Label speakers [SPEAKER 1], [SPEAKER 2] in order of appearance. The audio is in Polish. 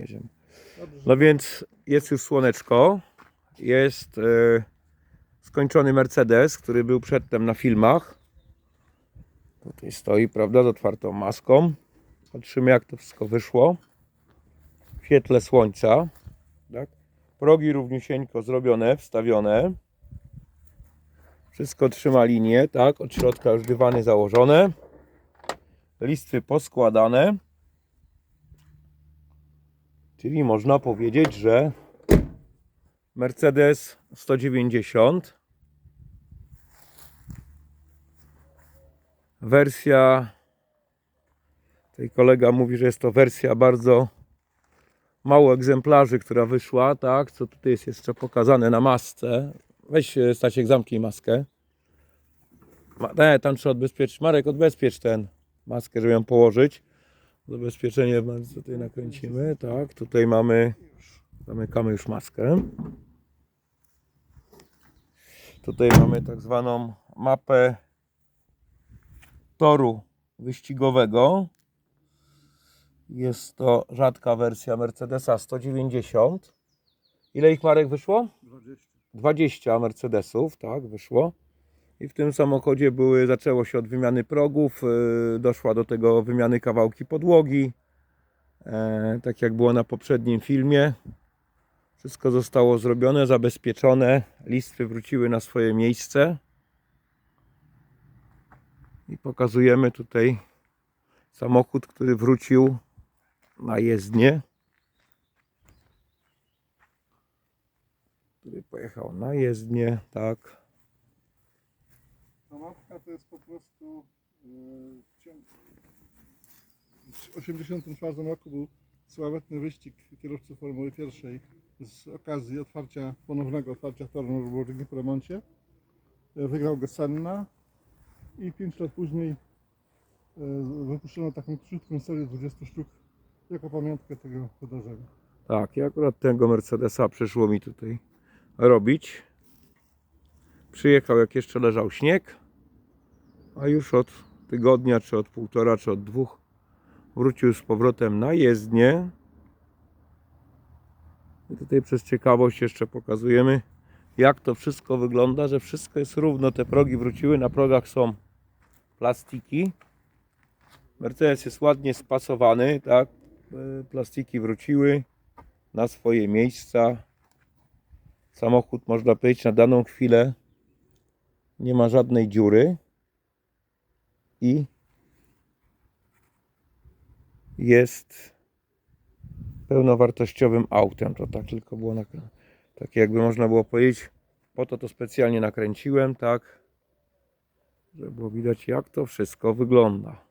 [SPEAKER 1] jedziemy. No więc jest już słoneczko, jest e, skończony Mercedes, który był przedtem na filmach. Tutaj stoi, prawda, z otwartą maską. Patrzymy jak to wszystko wyszło. W świetle słońca. Tak? Progi równiusieńko zrobione, wstawione. Wszystko trzyma linię, tak? Od środka już dywany założone. Listwy poskładane. Czyli można powiedzieć, że Mercedes 190 wersja tutaj kolega mówi, że jest to wersja bardzo mało egzemplarzy, która wyszła, tak, co tutaj jest jeszcze pokazane na masce. Weź e, Stasiek, zamknij maskę. Ma, nie, tam trzeba odbezpieczyć. Marek, odbezpiecz ten maskę, żeby ją położyć. Zabezpieczenie tutaj nakręcimy. Tak, tutaj mamy. Zamykamy już maskę. Tutaj mamy tak zwaną mapę toru wyścigowego. Jest to rzadka wersja Mercedesa 190. Ile ich marek wyszło?
[SPEAKER 2] 20.
[SPEAKER 1] 20 Mercedesów, tak, wyszło. I w tym samochodzie były, zaczęło się od wymiany progów, yy, doszła do tego wymiany kawałki podłogi, e, tak jak było na poprzednim filmie. Wszystko zostało zrobione, zabezpieczone, listwy wróciły na swoje miejsce. I pokazujemy tutaj samochód, który wrócił na jezdnię. Który pojechał na jezdnię, tak.
[SPEAKER 2] Ta to jest po prostu yy, w ciągu- w 1984 roku był sławetny wyścig kierowców Formuły pierwszej z okazji otwarcia, ponownego otwarcia toru w Borgi po remoncie. Yy, Wygrał go Senna i 5 lat później yy, wypuszczono taką krótką serię 20 sztuk jako pamiątkę tego wydarzenia.
[SPEAKER 1] Tak, i akurat tego Mercedesa przyszło mi tutaj robić. Przyjechał jak jeszcze leżał śnieg, a już od tygodnia, czy od półtora, czy od dwóch wrócił z powrotem na jezdnię. I tutaj przez ciekawość jeszcze pokazujemy, jak to wszystko wygląda, że wszystko jest równo. Te progi wróciły, na progach są plastiki. Mercedes jest ładnie spasowany, tak? E, Plastiki wróciły na swoje miejsca. Samochód, można powiedzieć, na daną chwilę nie ma żadnej dziury i jest pełnowartościowym autem. To tak tylko było na, jakby można było powiedzieć. Po to to specjalnie nakręciłem, tak, żeby było widać jak to wszystko wygląda.